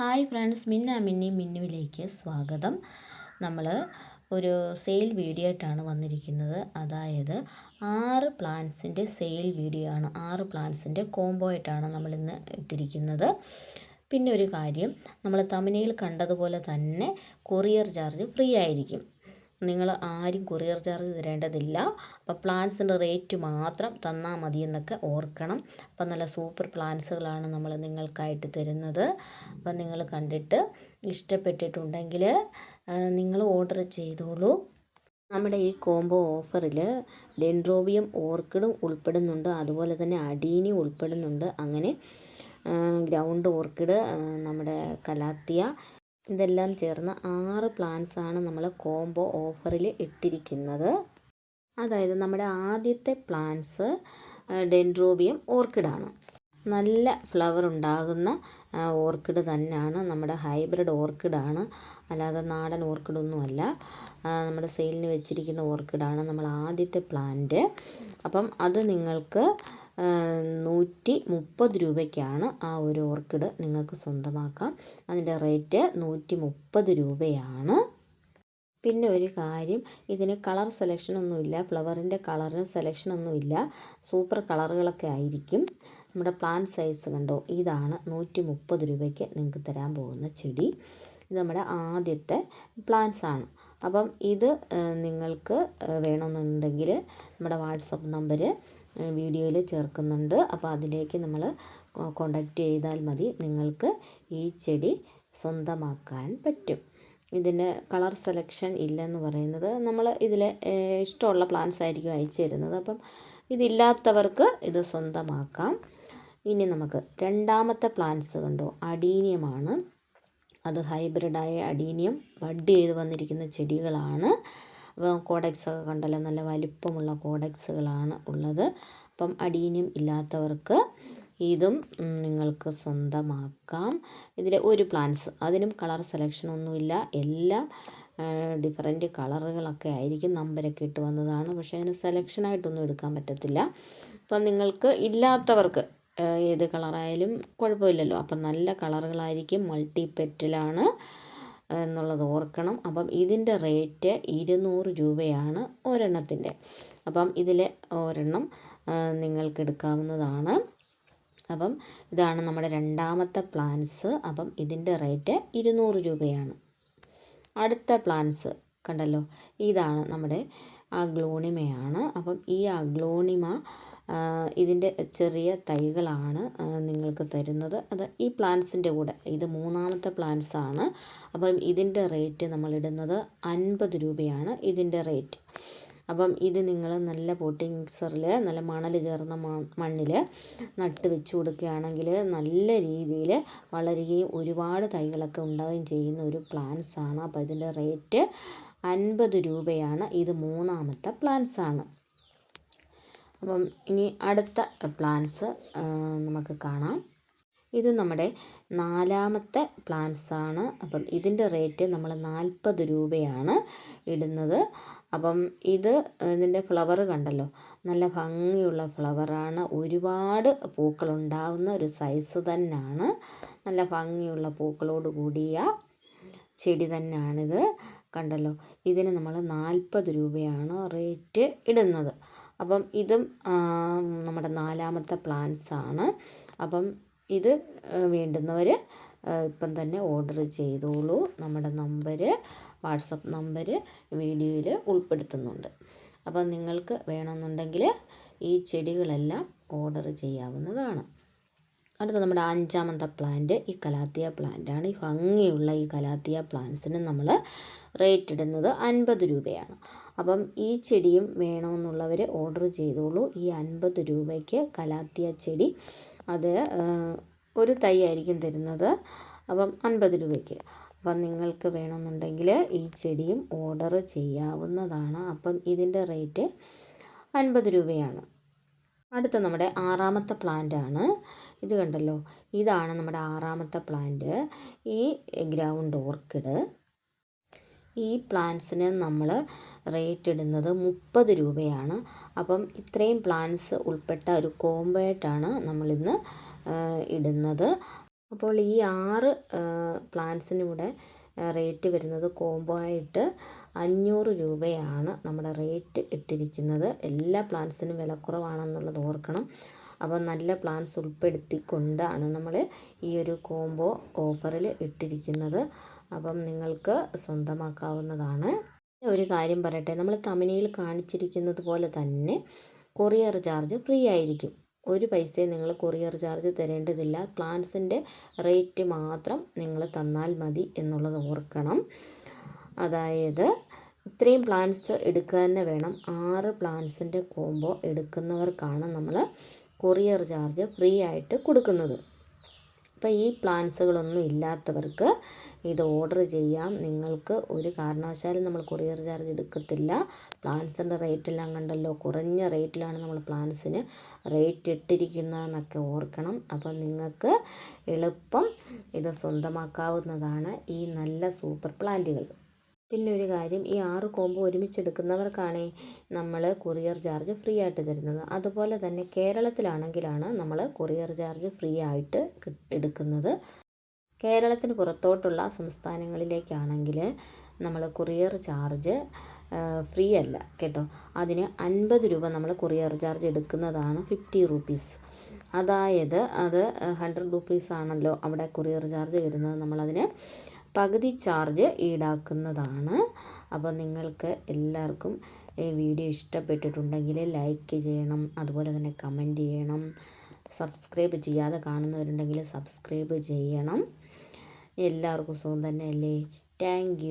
Hi friends മിന്ന മിന്നി മിന്നുവിലേക്ക് സ്വാഗതം. നമ്മൾ ഒരു സെയിൽ വീഡിയോ ആയിട്ടാണ് വന്നിരിക്കുന്നത്. അതായത് ആറ് പ്ലാന്റ്സിന്റെ സെയിൽ വീഡിയോ ആണ്. ആറ് പ്ലാന്റ്സിന്റെ കോംബോ ആയിട്ടാണ് നമ്മൾ ഇന്ന് ഇട്ടിരിക്കുന്നത്. പിന്നെ ഒരു കാര്യം നമ്മൾ തമിനയിൽ കണ്ടതുപോലെ തന്നെ കൊറിയർ ചാർജ് ഫ്രീ ആയിരിക്കും. നിങ്ങൾ ആരും കൊറിയർ ചാർജ് തരേണ്ടതില്ല. അപ്പോൾ പ്ലാൻസിന്റെ റേറ്റ് മാത്രം തന്നാൽ മതി എന്നൊക്കെ ഓർക്കണം. അപ്പം നല്ല സൂപ്പർ പ്ലാൻസുകളാണ് നമ്മൾ നിങ്ങൾക്കായിട്ട് തരുന്നത്. അപ്പം നിങ്ങൾ കണ്ടിട്ട് ഇഷ്ടപ്പെട്ടിട്ടുണ്ടെങ്കിൽ നിങ്ങൾ ഓർഡർ ചെയ്തോളൂ. നമ്മുടെ ഈ കോംബോ ഓഫറിൽ ഡെൻഡ്രോബിയം ഓർക്കിഡും ഉൾപ്പെടുന്നുണ്ട്. അതുപോലെ തന്നെ അടീനി ഉൾപ്പെടുന്നുണ്ട്. അങ്ങനെ ഗ്രൗണ്ട് ഓർക്കിഡ് നമ്മുടെ കലാത്തിയ ഇതെല്ലാം ചേർന്ന് ആറ് പ്ലാന്റ്സാണ് നമ്മൾ കോംബോ ഓഫറിൽ ഇട്ടിരിക്കുന്നത്. അതായത് നമ്മുടെ ആദ്യത്തെ പ്ലാന്റ്സ് ഡെൻഡ്രോബിയം ഓർക്കിഡാണ് നല്ല ഫ്ലവർ ഉണ്ടാകുന്ന ഓർക്കിഡ് തന്നെയാണ് നമ്മുടെ ഹൈബ്രിഡ് ഓർക്കിഡാണ് അല്ലാതെ നാടൻ ഓർക്കിഡൊന്നുമല്ല നമ്മുടെ സെയിലിന് വെച്ചിരിക്കുന്ന ഓർക്കിഡാണ് നമ്മൾ ആദ്യത്തെ പ്ലാന്റ് അപ്പം അത് നിങ്ങൾക്ക് നൂറ്റി മുപ്പത് രൂപയ്ക്കാണ് ആ ഒരു ഓർക്കിഡ് നിങ്ങൾക്ക് സ്വന്തമാക്കാം. അതിന്റെ റേറ്റ് നൂറ്റി മുപ്പത് രൂപയാണ്. പിന്നെ ഒരു കാര്യം ഇതിന് കളർ സെലക്ഷൻ ഒന്നുമില്ല ഫ്ലവറിന്റെ കളറിന് സെലക്ഷൻ ഒന്നുമില്ല സൂപ്പർ കളറുകളൊക്കെ ആയിരിക്കും. നമ്മുടെ പ്ലാൻ സൈസ് കണ്ടോ ഇതാണ് നൂറ്റി മുപ്പത് രൂപയ്ക്ക് നിങ്ങൾക്ക് തരാൻ പോകുന്ന ചെടി. ഇത് നമ്മുടെ ആദ്യത്തെ പ്ലാന്റ്സ് ആണ്. അപ്പം ഇത് നിങ്ങൾക്ക് വേണമെന്നുണ്ടെങ്കിൽ നമ്മുടെ വാട്സപ്പ് നമ്പർ വീഡിയോയിൽ ചേർക്കുന്നുണ്ട്. അപ്പോൾ അതിലേക്ക് നമ്മൾ കോണ്ടാക്റ്റ് ചെയ്താൽ മതി. നിങ്ങൾക്ക് ഈ ചെടി സ്വന്തമാക്കാൻ പറ്റും. ഇതിന് കളർ സെലക്ഷൻ ഇല്ലെന്ന് പറയുന്നത് നമ്മൾ ഇതിൽ ഇഷ്ടമുള്ള പ്ലാന്റ്സ് ആയിരിക്കും അയച്ചു തരുന്നത്. അപ്പം ഇതില്ലാത്തവർക്ക് ഇത് സ്വന്തമാക്കാം. ഇനി നമുക്ക് രണ്ടാമത്തെ പ്ലാന്റ്സ് കണ്ടോ? അഡീനിയമാണ് അത് ഹൈബ്രിഡായ അഡീനിയം ബഡ് ചെയ്ത് വന്നിരിക്കുന്ന ചെടികളാണ്. കോഡക്സ് ഒക്കെ കണ്ടല്ലോ നല്ല വലിപ്പമുള്ള കോഡക്സുകളാണ് ഉള്ളത്. അപ്പം അടീനിയം ഇല്ലാത്തവർക്ക് ഇതും നിങ്ങൾക്ക് സ്വന്തമാക്കാം. ഇതിലെ ഒരു പ്ലാന്റ്സ് അതിനും കളർ സെലക്ഷൻ ഒന്നുമില്ല. എല്ലാം ഡിഫറെന്റ് കളറുകളൊക്കെ ആയിരിക്കും നമ്പരൊക്കെ ഇട്ട് വന്നതാണ്. പക്ഷേ അതിന് സെലക്ഷനായിട്ടൊന്നും എടുക്കാൻ പറ്റത്തില്ല. അപ്പം നിങ്ങൾക്ക് ഇല്ലാത്തവർക്ക് ഏത് കളറായാലും കുഴപ്പമില്ലല്ലോ. അപ്പം നല്ല കളറുകളായിരിക്കും മൾട്ടി പെറ്റലാണ് എന്നുള്ളത് ഓർക്കണം. അപ്പം ഇതിന്റെ റേറ്റ് ഇരുന്നൂറ് രൂപയാണ് ഒരെണ്ണത്തിന്റെ. അപ്പം ഇതിൽ ഒരെണ്ണം നിങ്ങൾക്ക് എടുക്കാവുന്നതാണ്. അപ്പം ഇതാണ് നമ്മുടെ രണ്ടാമത്തെ പ്ലാൻസ്. അപ്പം ഇതിന്റെ റേറ്റ് ഇരുന്നൂറ് രൂപയാണ്. അടുത്ത പ്ലാൻസ് കണ്ടല്ലോ. ഇതാണ് നമ്മുടെ അഗ്ലോണിമയാണ്. അപ്പം ഈ അഗ്ലോണിമ ഇതിന്റെ ചെറിയ തൈകളാണ് നിങ്ങൾക്ക് തരുന്നത്. അത് ഈ പ്ലാന്റ്സിന്റെ കൂടെ ഇത് മൂന്നാമത്തെ പ്ലാന്റ്സ് ആണ് അപ്പം ഇതിന്റെ റേറ്റ് നമ്മളിടുന്നത് അൻപത് രൂപയാണ് ഇതിന്റെ റേറ്റ്. അപ്പം ഇത് നിങ്ങൾ നല്ല പോട്ടിംഗ് മിക്സറിൽ നല്ല മണൽ ചേർന്ന മണ്ണിൽ നട്ട് വെച്ച് കൊടുക്കുകയാണെങ്കിൽ നല്ല രീതിയിൽ വളരുകയും ഒരുപാട് തൈകളൊക്കെ ഉണ്ടാവുകയും ചെയ്യുന്ന ഒരു പ്ലാന്റ്സാണ്. അപ്പോൾ ഇതിന്റെ റേറ്റ് അൻപത് രൂപയാണ്. ഇത് മൂന്നാമത്തെ പ്ലാന്റ്സാണ്. അപ്പം ഇനി അടുത്ത പ്ലാന്റ്സ് നമുക്ക് കാണാം. ഇത് നമ്മുടെ നാലാമത്തെ പ്ലാൻസാണ്. അപ്പം ഇതിന്റെ റേറ്റ് നമ്മൾ നാൽപ്പത് രൂപയാണ് ഇടുന്നത്. അപ്പം ഇത് ഇതിന്റെ ഫ്ലവർ കണ്ടല്ലോ നല്ല ഭംഗിയുള്ള ഫ്ലവറാണ്. ഒരുപാട് പൂക്കളുണ്ടാവുന്ന ഒരു സൈസ് തന്നെയാണ്. നല്ല ഭംഗിയുള്ള പൂക്കളോട് കൂടിയ ചെടി തന്നെയാണിത്. കണ്ടല്ലോ ഇതിന് നമ്മൾ നാൽപ്പത് രൂപയാണ് റേറ്റ് ഇടുന്നത്. അപ്പം ഇതും നമ്മുടെ നാലാമത്തെ പ്ലാൻസ് ആണ് അപ്പം ഇത് വേണ്ടുന്നവർ ഇപ്പം തന്നെ ഓർഡർ ചെയ്തോളൂ. നമ്മുടെ നമ്പർ വാട്സപ്പ് നമ്പർ വീഡിയോയിൽ ഉൾപ്പെടുത്തുന്നുണ്ട്. അപ്പം നിങ്ങൾക്ക് വേണമെന്നുണ്ടെങ്കിൽ ഈ ചെടികളെല്ലാം ഓർഡർ ചെയ്യാവുന്നതാണ്. അടുത്ത നമ്മുടെ അഞ്ചാമത്തെ പ്ലാന്റ് ഈ കലാത്തിയ പ്ലാന്റാണ് ഈ ഭംഗിയുള്ള ഈ കലാത്തിയ പ്ലാന്റ്സിന് നമ്മൾ റേറ്റ് ഇടുന്നത് അൻപത് രൂപയാണ്. അപ്പം ഈ ചെടിയും വേണമെന്നുള്ളവർ ഓർഡർ ചെയ്തോളൂ. ഈ അൻപത് രൂപയ്ക്ക് കലാത്തിയ ചെടി അത് ഒരു തൈ ആയിരിക്കും തരുന്നത്. അപ്പം അൻപത് രൂപയ്ക്ക്. അപ്പം നിങ്ങൾക്ക് വേണമെന്നുണ്ടെങ്കിൽ ഈ ചെടിയും ഓർഡർ ചെയ്യാവുന്നതാണ്. അപ്പം ഇതിന്റെ റേറ്റ് അൻപത് രൂപയാണ്. അടുത്ത നമ്മുടെ ആറാമത്തെ പ്ലാന്റ് ആണ്. ഇത് കണ്ടല്ലോ. ഇതാണ് നമ്മുടെ ആറാമത്തെ പ്ലാന്റ് ഈ ഗ്രൗണ്ട് ഓർക്കിഡ് ഈ പ്ലാന്റ്സിന് നമ്മൾ റേറ്റ് ഇടുന്നത് മുപ്പത് രൂപയാണ്. അപ്പം ഇത്രയും പ്ലാന്റ്സ് ഉൾപ്പെട്ട ഒരു ആയിട്ടാണ് നമ്മളിന്ന് ഇടുന്നത്. അപ്പോൾ ഈ ആറ് പ്ലാന്റ്സിനൂടെ റേറ്റ് വരുന്നത് കോംബോ ആയിട്ട് അഞ്ഞൂറ് രൂപയാണ് നമ്മുടെ റേറ്റ് ഇട്ടിരിക്കുന്നത്. എല്ലാ പ്ലാൻസിനും വിലക്കുറവാണെന്നുള്ളത് ഓർക്കണം. അപ്പോൾ നല്ല പ്ലാൻസ് ഉൾപ്പെടുത്തിക്കൊണ്ടാണ് നമ്മൾ ഈ ഒരു കോംബോ ഓഫറിൽ ഇട്ടിരിക്കുന്നത്. അപ്പം നിങ്ങൾക്ക് സ്വന്തമാക്കാവുന്നതാണ്. ഒരു കാര്യം പറയട്ടെ നമ്മൾ തമിഴിൽ കാണിച്ചിരിക്കുന്നത് പോലെ തന്നെ കൊറിയർ ചാർജ് ഫ്രീ ആയിരിക്കും. ഒരു പൈസയും നിങ്ങൾ കൊറിയർ ചാർജ് തരേണ്ടതില്ല. പ്ലാൻസിന്റെ റേറ്റ് മാത്രം നിങ്ങൾ തന്നാൽ മതി എന്നുള്ളത് ഓർക്കണം. അതായത് ഇത്രയും പ്ലാന്റ്സ് എടുക്കുക തന്നെ വേണം. ആറ് പ്ലാൻസിന്റെ കോംബോ എടുക്കുന്നവർക്കാണ് നമ്മൾ കൊറിയർ ചാർജ് ഫ്രീ ആയിട്ട് കൊടുക്കുന്നത്. അപ്പോൾ ഈ പ്ലാൻസുകളൊന്നും ഇല്ലാത്തവർക്ക് ഇത് ഓർഡർ ചെയ്യാം. നിങ്ങൾക്ക് ഒരു കാരണവശാലും നമ്മൾ കൊറിയർ ചാർജ് എടുക്കത്തില്ല. പ്ലാൻസിന്റെ റേറ്റെല്ലാം കണ്ടല്ലോ കുറഞ്ഞ റേറ്റിലാണ് നമ്മൾ പ്ലാൻസിന് റേറ്റ് ഇട്ടിരിക്കുന്നതെന്നൊക്കെ ഓർക്കണം. അപ്പം നിങ്ങൾക്ക് എളുപ്പം ഇത് സ്വന്തമാക്കാവുന്നതാണ് ഈ നല്ല സൂപ്പർ പ്ലാന്റുകൾ പിന്നെ ഒരു കാര്യം ഈ ആറ് കോംബോ ഒരുമിച്ചെടുക്കുന്നവർക്കാണ് നമ്മൾ കൊറിയർ ചാർജ് ഫ്രീ ആയിട്ട് തരുന്നത്. അതുപോലെ തന്നെ കേരളത്തിലാണെങ്കിലാണ് നമ്മൾ കൊറിയർ ചാർജ് ഫ്രീ ആയിട്ട് എടുക്കുന്നത്. കേരളത്തിന് പുറത്തോട്ടുള്ള സംസ്ഥാനങ്ങളിലേക്കാണെങ്കിൽ നമ്മൾ കൊറിയർ ചാർജ് ഫ്രീ അല്ല കേട്ടോ. അതിന് അൻപത് രൂപ നമ്മൾ കൊറിയർ ചാർജ് എടുക്കുന്നതാണ് ഫിഫ്റ്റി റുപ്പീസ്. അതായത് അത് ഹൺഡ്രഡ് റുപ്പീസ് ആണല്ലോ അവിടെ കൊറിയർ ചാർജ് വരുന്നത്. നമ്മളതിന് പകുതി ചാർജ് ഈടാക്കുന്നതാണ്. അപ്പോൾ നിങ്ങൾക്ക് എല്ലാവർക്കും ഈ വീഡിയോ ഇഷ്ടപ്പെട്ടിട്ടുണ്ടെങ്കിൽ ലൈക്ക് ചെയ്യണം അതുപോലെ തന്നെ കമന്റ് ചെയ്യണം. സബ്സ്ക്രൈബ് ചെയ്യാതെ കാണുന്നവരുണ്ടെങ്കിൽ സബ്സ്ക്രൈബ് ചെയ്യണം. എല്ലാവർക്കും സുഖം തന്നെയല്ലേ? താങ്ക്